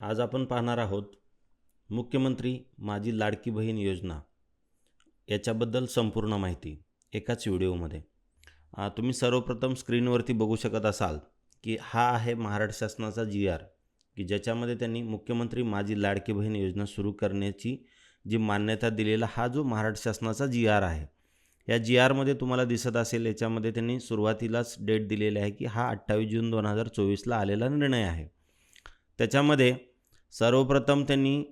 आज आपण पाहणार आहोत मुख्यमंत्री माझी लाडकी बहीण योजना. याच्याबद्दल संपूर्ण माहिती एकाच व्हिडिओमध्ये. तुम्ही सर्वप्रथम स्क्रीनवरती बघू शकत असाल की हा आहे महाराष्ट्र शासनाचा जी आर की ज्याच्यामध्ये त्यांनी मुख्यमंत्री माझी लाडकी बहीण योजना सुरू करण्याची जी मान्यता दिलेला हा जो महाराष्ट्र शासनाचा जी आर आहे. या जी आरमध्ये तुम्हाला दिसत असेल याच्यामध्ये त्यांनी सुरुवातीलाच डेट दिलेली आहे की हा अठ्ठावीस जून दोन हजार चोवीसला आलेला निर्णय आहे. त्याच्यामध्ये सर्वप्रथम त्यांनी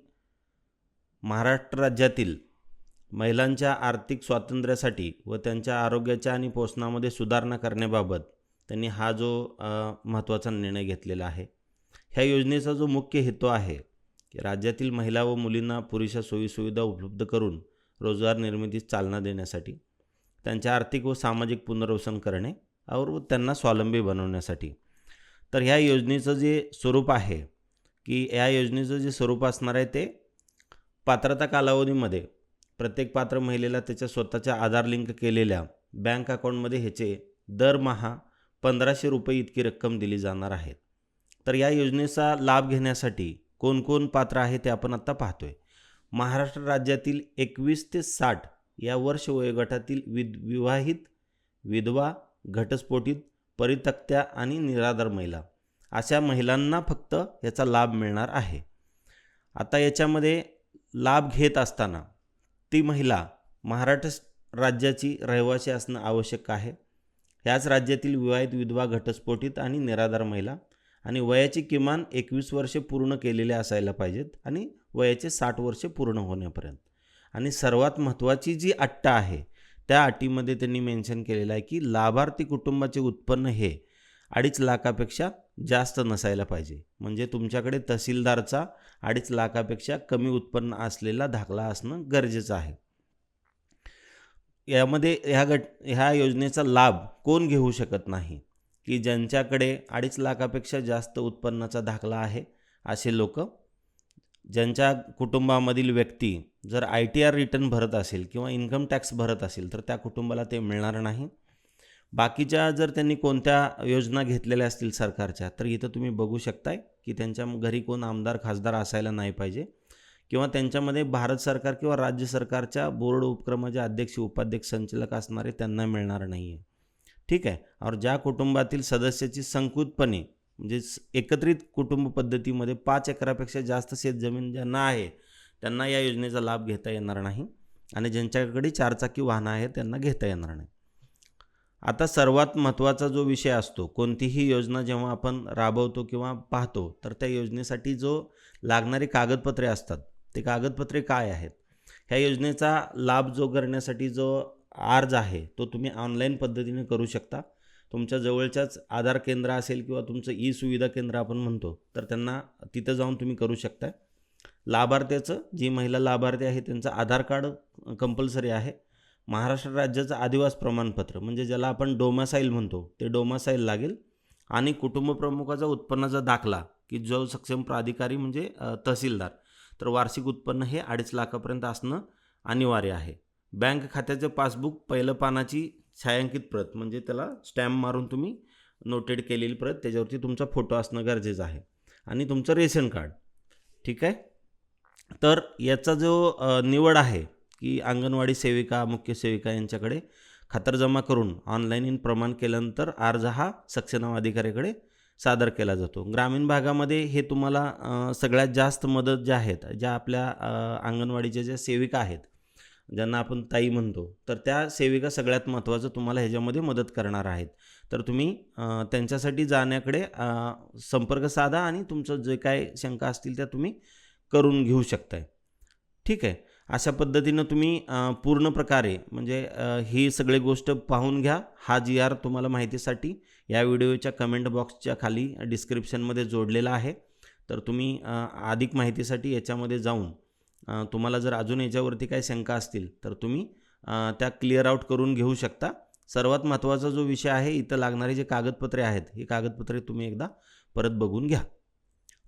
महाराष्ट्र राज्यातील महिलांच्या आर्थिक स्वातंत्र्यासाठी व त्यांच्या आरोग्याच्या आणि पोषणामध्ये सुधारणा करण्याबाबत त्यांनी हा जो महत्त्वाचा निर्णय घेतलेला आहे. ह्या योजनेचा जो मुख्य हेतू आहे की राज्यातील महिला व मुलींना पुरेशा सोयीसुविधा उपलब्ध करून रोजगार निर्मितीस चालना देण्यासाठी त्यांच्या आर्थिक व सामाजिक पुनर्वसन करणे और त्यांना स्वावलंबी बनवण्यासाठी. तर ह्या योजनेचं जे स्वरूप आहे की या योजनेचं जे स्वरूप असणार आहे ते पात्रता कालावधीमध्ये प्रत्येक पात्र महिलेला त्याच्या स्वतःच्या आधार लिंक केलेल्या बँक अकाउंटमध्ये ह्याचे दरमहा पंधराशे रुपये इतकी रक्कम दिली जाणार आहे. तर या योजनेचा लाभ घेण्यासाठी कोण कोण पात्र आहे ते आपण आत्ता पाहतोय. महाराष्ट्र राज्यातील एकवीस ते साठ या वर्ष वयोगटातील विद विवाहित विधवा घटस्फोटित परितक्त्या आणि निराधार महिला अशा महिलांना फक्त याचा लाभ मिळणार आहे. आता याच्यामध्ये लाभ घेत असताना ती महिला महाराष्ट्र राज्याची रहिवासी असणं आवश्यक आहे. ह्याच राज्यातील विवाहित विधवा घटस्फोटित आणि निराधार महिला आणि वयाची किमान एकवीस वर्षे पूर्ण केलेले असायला पाहिजेत आणि वयाचे साठ वर्षे पूर्ण होण्यापर्यंत. आणि सर्वात महत्त्वाची जी अट्टा आहे त्या अटीमध्ये त्यांनी मेन्शन केलेलं आहे की लाभार्थी कुटुंबाचे उत्पन्न हे अडीच लाखापेक्षा जास्त नसायला पाहिजे. म्हणजे तुमच्याकडे तहसीलदारचा अडीच लाखापेक्षा कमी उत्पन्न असलेला दाखला असणं गरजेचं आहे. यामध्ये ह्या गट ह्या योजनेचा लाभ कोण घेऊ शकत नाही? की ज्यांच्याकडे अडीच लाखापेक्षा जास्त उत्पन्नाचा दाखला आहे असे लोक? ज्यांच्या कुटुंबामधील व्यक्ती जर आय टी आर रिटर्न भरत असेल किंवा इन्कम टॅक्स भरत असेल तर त्या कुटुंबाला ते मिळणार नाही. बाकीच्या जर त्यांनी कोणत्या योजना घेतलेल्या असतील सरकारच्या तर इथं तुम्ही बघू शकताय की त्यांच्या घरी कोण आमदार खासदार असायला नाही पाहिजे. किंवा त्यांच्यामध्ये भारत सरकार किंवा राज्य सरकारच्या बोर्ड उपक्रमाचे अध्यक्ष उपाध्यक्ष संचालक असणारे त्यांना मिळणार नाही आहे ठीक आहे? और ज्या कुटुंबातील सदस्याची संकुतपणे म्हणजे एकत्रित कुटुंब पद्धतीमध्ये पाच एकरापेक्षा जास्त शेतजमीन ज्यांना आहे त्यांना या योजनेचा लाभ घेता येणार नाही. आणि ज्यांच्याकडे चारचाकी वाहनं आहेत त्यांना घेता येणार नाही. आता सर्वात महत्त्वाचा जो विषय असतो कोणतीही योजना जेव्हा आपण राबवतो किंवा पाहतो तर त्या योजनेसाठी जो लागणारी कागदपत्रे असतात ते कागदपत्रे काय आहेत? ह्या योजनेचा लाभ जो करण्यासाठी जो अर्ज आहे तो तुम्ही ऑनलाईन पद्धतीने करू शकता. तुमच्या जवळच्याच आधार केंद्र असेल किंवा तुमचं ई सुविधा केंद्र आपण म्हणतो तर त्यांना तिथं जाऊन तुम्ही करू शकता. लाभार्थ्याचं जी महिला लाभार्थी आहे त्यांचं आधार कार्ड कंपल्सरी आहे. महाराष्ट्र राज्याचं आदिवास प्रमाणपत्र म्हणजे ज्याला आपण डोमासाईल म्हणतो ते डोमासाईल लागेल. आणि कुटुंब प्रमुखाचा उत्पन्नाचा दाखला की जो सक्षम प्राधिकारी म्हणजे तहसीलदार. तर वार्षिक उत्पन्न हे अडीच लाखापर्यंत असणं अनिवार्य आहे. बँक खात्याचं पासबुक पहिलं पानाची छायांकित प्रत म्हणजे त्याला स्टॅम्प मारून तुम्ही नोटेड केलेली प्रत त्याच्यावरती तुमचा फोटो असणं गरजेचं आहे. आणि तुमचं रेशन कार्ड ठीक आहे? तर याचा जो निवड आहे की अंगणवाडी सेविका मुख्य सेविका यांच्याकडे खातरजमा करून ऑनलाईन इन प्रमाण केल्यानंतर अर्ज हा सक्सेनाम अधिकाऱ्याकडे सादर केला जातो. ग्रामीण भागामध्ये हे तुम्हाला सगळ्यात जास्त मदत ज्या आहेत ज्या आपल्या अंगणवाडीच्या ज्या सेविका आहेत ज्यांना आपण ताई म्हणतो तर त्या सेविका सगळ्यात महत्त्वाचं तुम्हाला ह्याच्यामध्ये मदत करणार आहेत. तर तुम्ही त्यांच्यासाठी जाण्याकडे संपर्क साधा आणि तुमचं जे काय शंका असतील त्या तुम्ही करून घेऊ शकताय. ठीक आहे? अशा पद्धतीनं तुम्ही पूर्ण प्रकारे म्हणजे ही सगळी गोष्ट पाहून घ्या. हा जी आर तुम्हाला माहितीसाठी या व्हिडिओच्या कमेंट बॉक्सच्या खाली डिस्क्रिप्शनमध्ये जोडलेला आहे. तर तुम्ही अधिक माहितीसाठी याच्यामध्ये जाऊन तुम्हाला जर अजून याच्यावरती काही शंका असतील तर तुम्ही त्या क्लिअर आउट करून घेऊ शकता. सर्वात महत्त्वाचा जो विषय आहे इथं लागणारे जे कागदपत्रे आहेत ही कागदपत्रे तुम्ही एकदा परत बघून घ्या.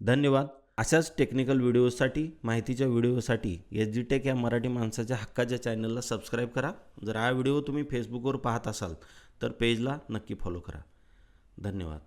धन्यवाद. अशाच टेक्निकल व्हिडिओसाठी माहितीच्या व्हिडिओसाठी एस जी टेक या मराठी माणसाच्या हक्काच्या चॅनलला सबस्क्राईब करा. जर हा व्हिडिओ तुम्ही फेसबुकवर पाहत असाल तर पेजला नक्की फॉलो करा. धन्यवाद.